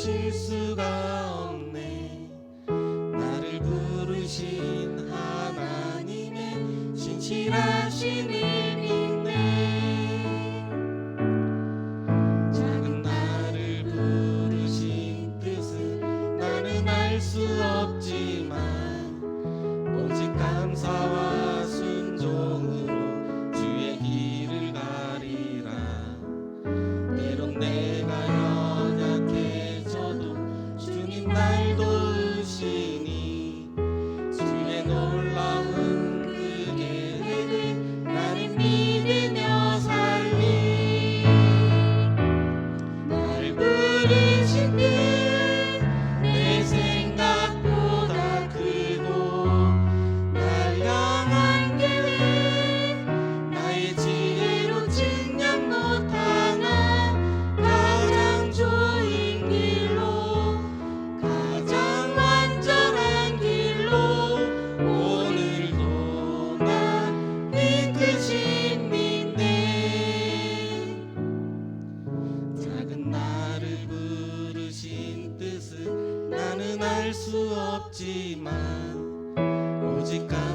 실 수가 없네. 나를 부르신 하나님의 신실하신 일인데 작은 나를 부르신 뜻은 나는 알 수 없지만 오직 감사와 말도 없지만 오직 가